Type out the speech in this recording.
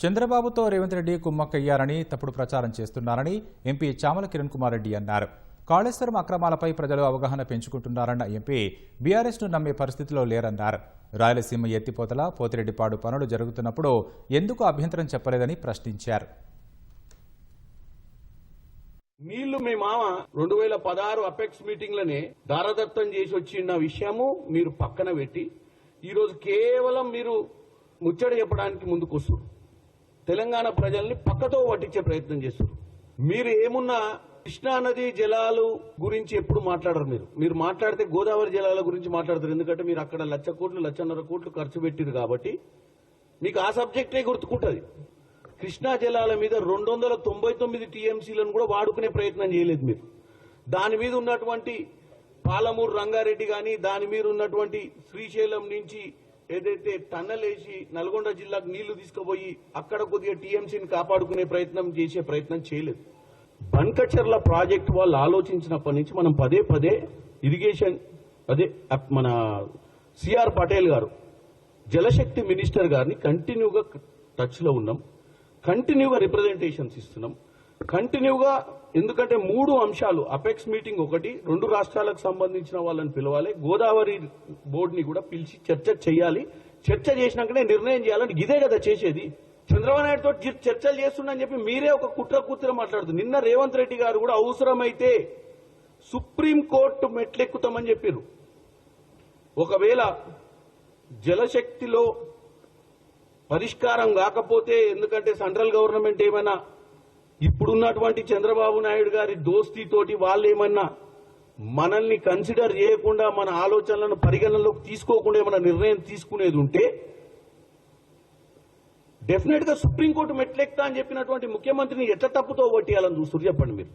చంద్రబాబుతో రేవంత్ రెడ్డి కుమ్మక్కయ్యారని తప్పుడు ప్రచారం చేస్తున్నారని ఎంపీ చామల కిరణ్ కుమార్ రెడ్డి అన్నారు. కాళేశ్వరం అక్రమాలపై ప్రజలు అవగాహన పెంచుకుంటున్నారన్న ఎంపీ బీఆర్ఎస్ను నమ్మే పరిస్థితిలో లేరన్నారు. రాయలసీమ ఎత్తిపోతల పోతిరెడ్డిపాడు పనులు జరుగుతున్నప్పుడు ఎందుకు అభ్యంతరం చెప్పలేదని ప్రశ్నించారు. నీళ్ళు మీ మామ రెండు వేల పదహారు అపెక్స్ మీటింగ్లనే దారదత్తం చేసి వచ్చిన విషయము మీరు పక్కన పెట్టి ఈరోజు కేవలం మీరు ముచ్చట చెప్పడానికి ముందుకు వస్తున్నారు తెలంగాణ ప్రజల్ని పక్కతో పట్టించే ప్రయత్నం చేస్తారు మీరు ఏమున్నా కృష్ణా నది జలాలు గురించి ఎప్పుడు మాట్లాడరు మీరు. మీరు మాట్లాడితే గోదావరి జలాల గురించి మాట్లాడతారు. ఎందుకంటే మీరు అక్కడ లక్ష కోట్లు లక్షన్నర కోట్లు ఖర్చు పెట్టిరు కాబట్టి మీకు ఆ సబ్జెక్టే గుర్తుకుంటది. కృష్ణా జలాల మీద రెండు వందల తొంభై తొమ్మిది టీఎంసీలను కూడా వాడుకునే ప్రయత్నం చేయలేదు మీరు. దాని మీద ఉన్నటువంటి పాలమూరు రంగారెడ్డి కానీ దాని మీద ఉన్నటువంటి శ్రీశైలం నుంచి ఏదైతే టన్నల్ వేసి నల్గొండ జిల్లాకు నీళ్ళు తీసుకుపోయి అక్కడ కొద్దిగా టీఎంసీని కాపాడుకునే ప్రయత్నం చేసే ప్రయత్నం చేయలేదు. బంకచర్ల ప్రాజెక్ట్ వాళ్ళు ఆలోచించినప్పటి నుంచి మనం పదే పదే ఇరిగేషన్ అదే మన సిఆర్ పటేల్ గారు జలశక్తి మినిస్టర్ గారిని కంటిన్యూగా టచ్లో ఉన్నాం. కంటిన్యూగా రిప్రజెంటేషన్స్ ఇస్తున్నాం. కంటిన్యూగా ఎందుకంటే మూడు అంశాలు అపెక్స్ మీటింగ్ ఒకటి రెండు రాష్ట్రాలకు సంబంధించిన వాళ్ళని పిలవాలి గోదావరి బోర్డుని కూడా పిలిచి చర్చ చేయాలి. చర్చ చేసినాకనే నిర్ణయం చేయాలని ఇదే కదా చేసేది. చంద్రబాబు నాయుడుతో తోటి చర్చలు చేస్తున్నా చెప్పి మీరే ఒక కుట్ర కూతురు మాట్లాడుతుంది. నిన్న రేవంత్ రెడ్డి గారు కూడా అవసరమైతే సుప్రీం కోర్టు మెట్లెక్కుతామని చెప్పారు ఒకవేళ జలశక్తిలో పరిష్కారం కాకపోతే ఎందుకంటే సెంట్రల్ గవర్నమెంట్ ఏమైనా ఇప్పుడున్నటువంటి చంద్రబాబు నాయుడు గారి దోస్తీతోటి వాళ్ళు ఏమన్నా మనల్ని కన్సిడర్ చేయకుండా మన ఆలోచనలను పరిగణనలోకి తీసుకోకుండా ఏమైనా నిర్ణయం తీసుకునేది ఉంటే డెఫినెట్గా సుప్రీంకోర్టు మెట్లెక్తా అని చెప్పినటువంటి ముఖ్యమంత్రిని ఎట్లా తప్పుతో ఓటేయాలని చూస్తున్నారు చెప్పండి మీరు?